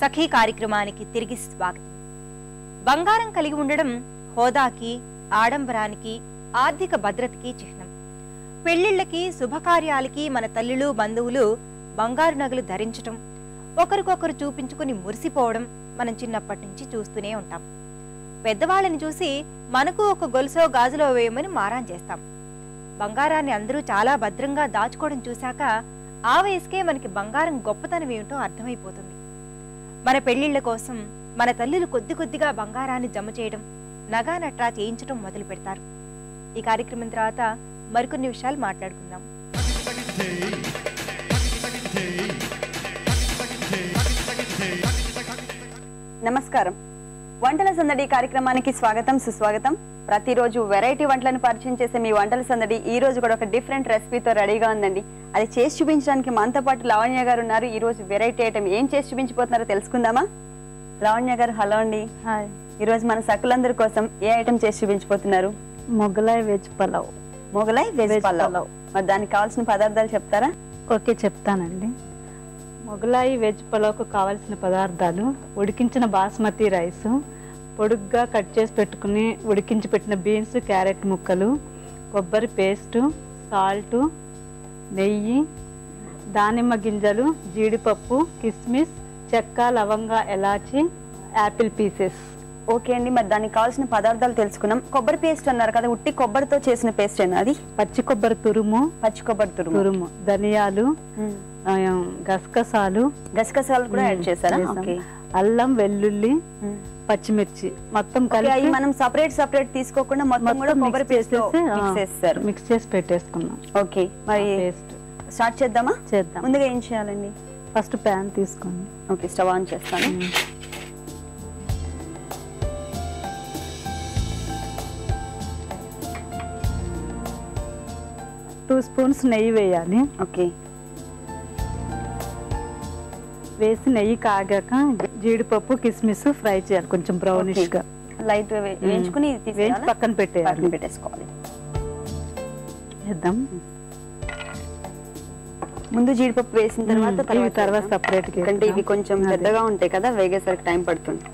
సఖీ కార్యక్రమానికి తిరిగి స్వాగతం. బంగారం కలిగి ఉండడం హోదాకి ఆడంబరానికి ఆర్థిక భద్రతకి చిహ్నం. పెళ్ళిళ్ళకి శుభకార్యాలకి మన తల్లులు బంధువులు బంగారు నగలు ధరించటం ఒకరికొకరు చూపించుకుని మురిసిపోవడం మనం చిన్నప్పటి నుంచి చూస్తూనే ఉంటాం. పెద్దవాళ్ళని చూసి మనకు ఒక గొలుసో గాజులో వేయమని మారాన్ చేస్తాం. బంగారాన్ని అందరూ చాలా భద్రంగా దాచుకోవడం చూశాక ఆ వయసుకే మనకి బంగారం గొప్పతనం ఏమిటో అర్థమైపోతుంది. మన పెళ్ళిళ్ళ కోసం మన తల్లులు కొద్ది కొద్దిగా బంగారాన్ని జమ చేయడం నగా నట్రా చేయించడం మొదలు పెడతారు. ఈ కార్యక్రమం తర్వాత మరికొన్ని విషయాలు మాట్లాడుకుందాం. నమస్కారం. వంటల సందడి కార్యక్రమానికి స్వాగతం సుస్వాగతం. ప్రతిరోజు వెరైటీ వంటలను పరిచయం చేసే మీ వంటల సందడి ఈ రోజు కూడా ఒక డిఫరెంట్ రెసిపీతో రెడీగా ఉందండి. అది చేసి చూపించడానికి మనతో పాటు లావణ్య గారు ఉన్నారు. ఈ రోజు వెరైటీ ఐటమ్ ఏం చేసి చూపించబోతున్నారో తెలుసుకుందామా? లావణ్య గారు హలో అండి. హాయ్. ఈ రోజు మన సకులందరి కోసం ఏ ఐటమ్ చేసి చూపించబోతున్నారు మొగలాయ్ వెజ్ పలావ్. మొగలై వెజ్ పలావ్. మరి దానికి కావాల్సిన పదార్థాలు చెప్తారా? ఓకే చెప్తానండి. మొగలాయి వెజ్ పలావ్కు కావలసిన పదార్థాలు ఉడికించిన బాస్మతి రైస్ పొడుగ్గా కట్ చేసి పెట్టుకుని ఉడికించి పెట్టిన బీన్స్ క్యారెట్ ముక్కలు కొబ్బరి పేస్టు సాల్టు నెయ్యి దానిమ్మ గింజలు జీడిపప్పు కిస్మిస్ చెక్క లవంగ ఎలాచి యాపిల్ పీసెస్. ఓకే అండి మరి దానికి కావాల్సిన పదార్థాలు తెలుసుకున్నాం కొబ్బరి పేస్ట్ అన్నారు కదా ఉట్టి కొబ్బరితో చేసిన పేస్ట్ ఏనా అది? పచ్చి కొబ్బరి తురుము పచ్చి కొబ్బరి తురుము. తురుము ధనియాలు గసగసాలు. గసగసాలు కూడా యాడ్ చేశారా? అల్లం వెల్లుల్లి పచ్చిమిర్చి మొత్తం కలిపి మనం సపరేట్ సపరేట్ తీసుకోకుండా మొత్తం కూడా కొబ్బరి పేస్ట్ చేస్తారు. మిక్స్ చేసి పెట్టేసుకున్నాం. ఓకే మరి పేస్ట్. స్టార్ట్ చేద్దామా? చేద్దాం. ముందుగా ఏం చేయాలండి? ఫస్ట్ ప్యాన్ తీసుకోండి. ఓకే స్టవ్ ఆన్ చేస్తాను. టూ స్పూన్స్ నెయ్యి వేయాలి. ఓకే. వేసి నెయ్యి కాగాక జీడిపప్పు కిస్మిస్ ఫ్రై చేయాలి కొంచెం బ్రౌనిష్గా. లైట్ వేయించుకుని వేయించి? పక్కన పెట్టేయాలి. పెట్టేసుకోవాలి. వేద్దాం. ముందు జీడిపప్పు వేసిన తర్వాత తర్వాత గా ఎందుకంటే ఇవి వేద్దాం. కొంచెం. పెద్దగా ఉంటాయి కదా వేగేసరికి టైం పడుతుంది.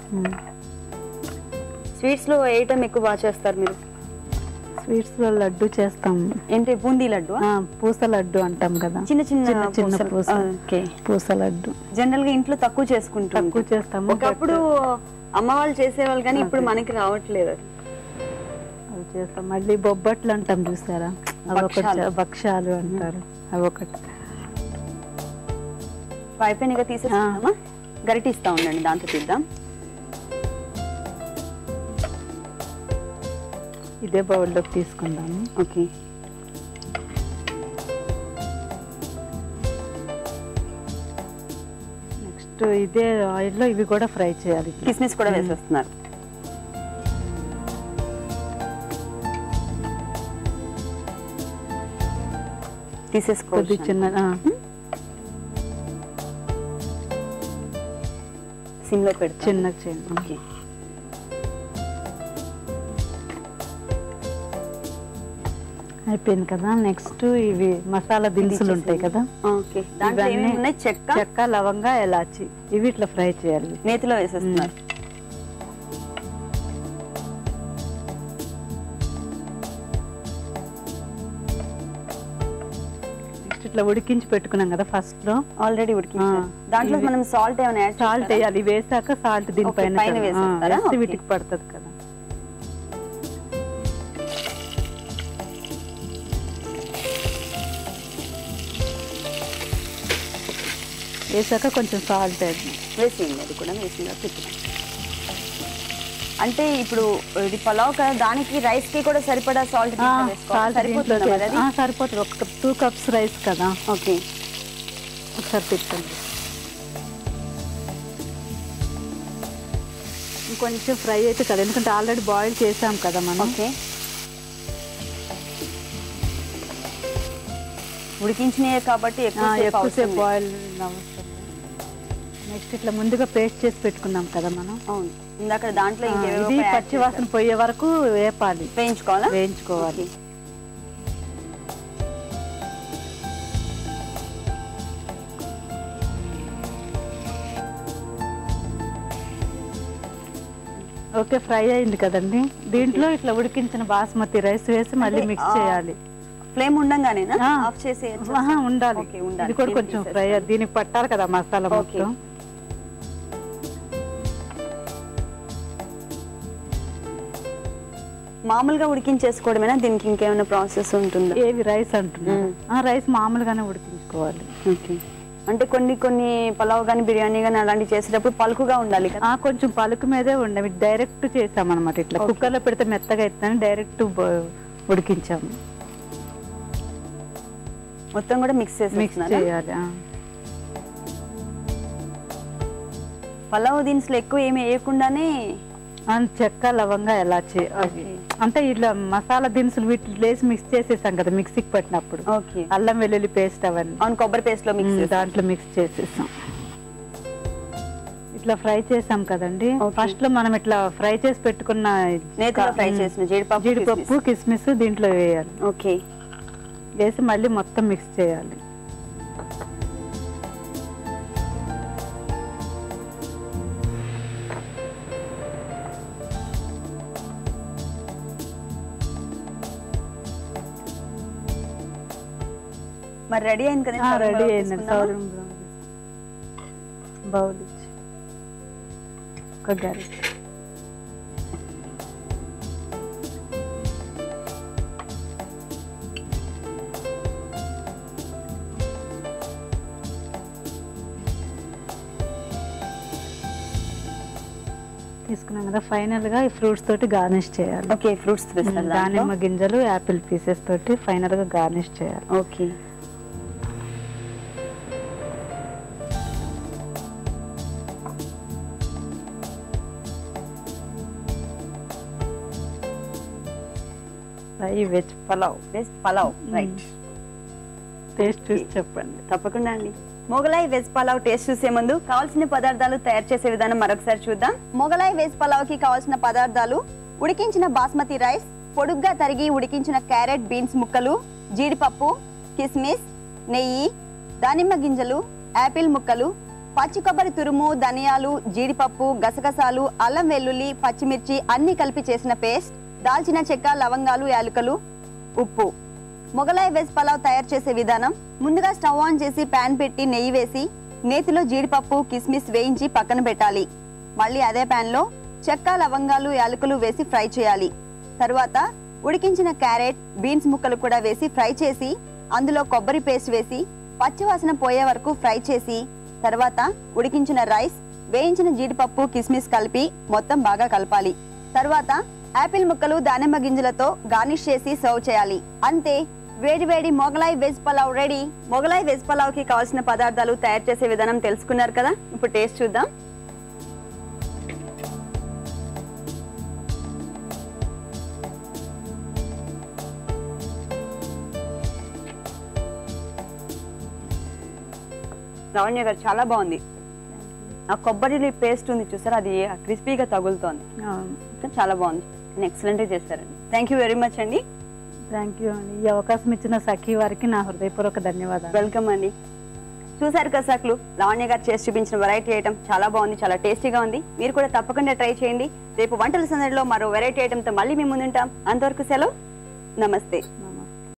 స్వీట్స్లో ఏ ఐటమ్ ఎక్కువ బాగా చేస్తారు మీరు? స్వీట్స్లో లడ్డు చేస్తాం. ఏంటి బూందీ లడ్డు ఆ, పూస లడ్డు అంటాం కదా. చిన్న చిన్న చిన్న. పూస. పూస లడ్డు. జనరల్గా ఇంట్లో తక్కువ చేసుకుంటాం తక్కువ చేస్తాము ఒకప్పుడు అమ్మ వాళ్ళు చేసేవాళ్ళు కానీ ఇప్పుడు మనకి రావట్లేదు అది. అవి చేస్తాం. మళ్ళీ బొబ్బట్లు అంటాం చూసారా? అవి ఒకటి భక్షాలు. చే- భక్షాలు అంటారు. అవి ఒకటి. అయిపోయినాక తీసేసుకుందామా? గరిటి ఇస్తా ఉండండి దాంతో తీద్దాం. ఇదే బౌల్లోకి తీసుకుందాము. ఓకే. నెక్స్ట్ ఇదే ఆయిల్లో ఇవి కూడా ఫ్రై చేయాలి. కిస్మిస్ కూడా వేసేస్తున్నారు. తీసేసుకోవచ్చు. చిన్న ఆ, సిమ్లో పెడతా చిన్న చిన్న ఓకే. అయిపోయింది కదా. నెక్స్ట్ ఇవి మసాలా దినుసులు ఉంటాయి కదా. ఓకే. చెక్క? చెక్క లవంగా ఎలాచి. ఇవి ఇట్లా ఫ్రై చేయాలి. నేతిలో వేసేస్తున్నారు. నెక్స్ట్ ఇట్లా ఉడికించి పెట్టుకున్నాం కదా ఫస్ట్లో ఆల్రెడీ ఉడికించారు. ఆ, దాంట్లో మనం సాల్ట్ ఏమైనా సాల్ట్ వేయాలి. వేసాక సాల్ట్ దీనిపైన. వీటికి పడుతుంది కదా. వేసాక కొంచెం సాల్ట్ వేసేయండి అది కూడా వేసిందా తిప్పుదాం అంటే ఇప్పుడు ఇది పలావ్ కదా దానికి రైస్కి కూడా సరిపడా సాల్ట్ సాల్ట్ సరిపోతుందా సరిపోతుంది. ఒక టూ కప్స్ రైస్ కదా. ఓకే. ఒకసారి తిప్పండి. ఇంకొంచెం ఫ్రై అయితే కదా ఎందుకంటే ఆల్రెడీ బాయిల్ చేసాం కదా మనం. ఓకే. ఉడికించినయే కాబట్టి ఎక్కువసేపు బాయిల్ నెక్స్ట్ ఇట్లా ముందుగా పేస్ట్ చేసి పెట్టుకున్నాం కదా మనం అవును ఇందాక దాంట్లో ఇది పచ్చి వాసన పోయే వరకు వేపాలి. వేయించుకోవాలా వేయించుకోవాలి ఓకే. ఫ్రై అయింది కదండి దీంట్లో ఇట్లా ఉడికించిన బాస్మతి రైస్ వేసి మళ్ళీ మిక్స్ చేయాలి ఫ్లేమ్ ఉండంగానేనా ఆ. ఆఫ్ చేసి ఉండాలి. ఇది కూడా కొంచెం ఫ్రై. దీనికి పట్టాలి కదా మసాలా. మొత్తం మామూలుగా ఉడికించేసుకోవడమేనా? దీనికి ఇంకేమైనా ప్రాసెస్ ఉంటుందా? ఏవి? రైస్. ఆ రైస్ మామూలుగానే ఉడికించుకోవాలి. ఓకే. అంటే కొన్ని కొన్ని పలావ్ కానీ బిర్యానీ కానీ అలాంటివి చేసేటప్పుడు పలుకుగా ఉండాలి కదా? కొంచెం పలుకు మీదే ఉండే డైరెక్ట్ చేసామన్నమాట ఇట్లా. ఓకే. కుక్కర్లో పెడితే మెత్తగా అవుతుందని డైరెక్ట్ ఉడికించాము. మొత్తం కూడా మిక్స్ మిక్స్ చేసి చేయాలి ఆ. పలావ్ దినుసులు ఎక్కువ ఏమి వేయకుండానే చెక్క లవంగా ఎలా అవి. ఓకే. అంటే ఇట్లా మసాలా దినుసులు వీటిలో వేసి మిక్స్ చేసేసాం కదా మిక్సీకి పట్టినప్పుడు. ఓకే. అల్లం వెల్లుల్లి పేస్ట్ అవన్నీ. అవును కొబ్బరి పేస్ట్లో మిక్స్ దాంట్లో మిక్స్ చేసేసాం ఇట్లా ఫ్రై చేసాం కదండి. ఫస్ట్లో మనం ఇట్లా ఫ్రై చేసి పెట్టుకున్న ఫ్రై ఉమ్, చేసిన జీడిపప్పు జీడిపప్పు కిస్మిస్. దీంట్లో వేయాలి. ఓకే. వేసి మళ్ళీ మొత్తం మిక్స్ చేయాలి. మరి రెడీ అయింది కదా రెడీ అయిందండి సౌరం బౌల్ ఇచ్చి ఒక తీసుకున్నాం కదా ఫైనల్గా ఈ ఫ్రూట్స్ తోటి గార్నిష్ చేయాలి. ఓకే ఫ్రూట్స్ దానిమ్మ గింజలు యాపిల్ పీసెస్ తోటి ఫైనల్గా గార్నిష్ చేయాలి. Okay. Fry veg pulao veg pulao right taste చూసి చెప్పండి. తప్పకుండా అండి. మొగలాయి వెజ్ పలావ్ టేస్ట్ చూసే ముందు కావాల్సిన పదార్థాలు తయారు చేసే విధానం మరొకసారి చూద్దాం. మొగలాయి వెజ్ పలావ్కి కావాల్సిన పదార్థాలు ఉడికించిన బాస్మతి రైస్ పొడుగ్గా తరిగి ఉడికించిన క్యారెట్ బీన్స్ ముక్కలు జీడిపప్పు కిస్మిస్ నెయ్యి దానిమ్మ గింజలు యాపిల్ ముక్కలు పచ్చి కొబ్బరి తురుము ధనియాలు జీడిపప్పు గసగసాలు అల్లం వెల్లుల్లి పచ్చిమిర్చి అన్ని కలిపి చేసిన పేస్ట్. దాల్చిన చెక్క లవంగాలు యాలకులు ఉప్పు. మొగలాయి వెజ్ పలావ్ తయారు చేసే విధానం ముందుగా స్టవ్ ఆన్ చేసి పాన్ పెట్టి నెయ్యి వేసి నేతిలో జీడిపప్పు కిస్మిస్ వేయించి పక్కన పెట్టాలి. మళ్ళీ అదే ప్యాన్లో చెక్క లవంగాలు యాలకులు వేసి ఫ్రై చేయాలి. తరువాత ఉడికించిన క్యారెట్ బీన్స్ ముక్కలు కూడా వేసి ఫ్రై చేసి అందులో కొబ్బరి పేస్ట్ వేసి పచ్చివాసన పోయే వరకు ఫ్రై చేసి తర్వాత ఉడికించిన రైస్ వేయించిన జీడిపప్పు కిస్మిస్ కలిపి మొత్తం బాగా కలపాలి. తర్వాత యాపిల్ ముక్కలు దానిమ్మ గింజలతో గార్నిష్ చేసి సర్వ్ చేయాలి. అంతే వేడి వేడి Mughlai veg pulao ready. Mughlai veg పలావ్కి కావాల్సిన పదార్థాలు తయారు చేసే విధానం తెలుసుకున్నారు కదా? ఇప్పుడు టేస్ట్ చూద్దాం. లావణ్య గారు చాలా బాగుంది. ఆ కొబ్బరి పేస్ట్ ఉంది చూసారా? అది క్రిస్పీగా తగులుతోంది. చాలా బాగుంది. ఎక్సలెంట్గా చేస్తారండి థ్యాంక్ యూ వెరీ మచ్ అండి. థ్యాంక్ యూ అండి. ఈ అవకాశం ఇచ్చిన సఖీ వారికి నా హృదయపూర్వక ధన్యవాదాలు. వెల్కమ్ అండి. చూసారు కదా సకులు? లావణ్య గారు చేసి చూపించిన వెరైటీ ఐటమ్ చాలా బాగుంది చాలా టేస్టీగా ఉంది. మీరు కూడా తప్పకుండా ట్రై చేయండి. రేపు వంటల సందడిలో మరో వెరైటీ ఐటమ్తో మళ్ళీ మేము ముందుంటాం. అంతవరకు సెలవు. నమస్తే.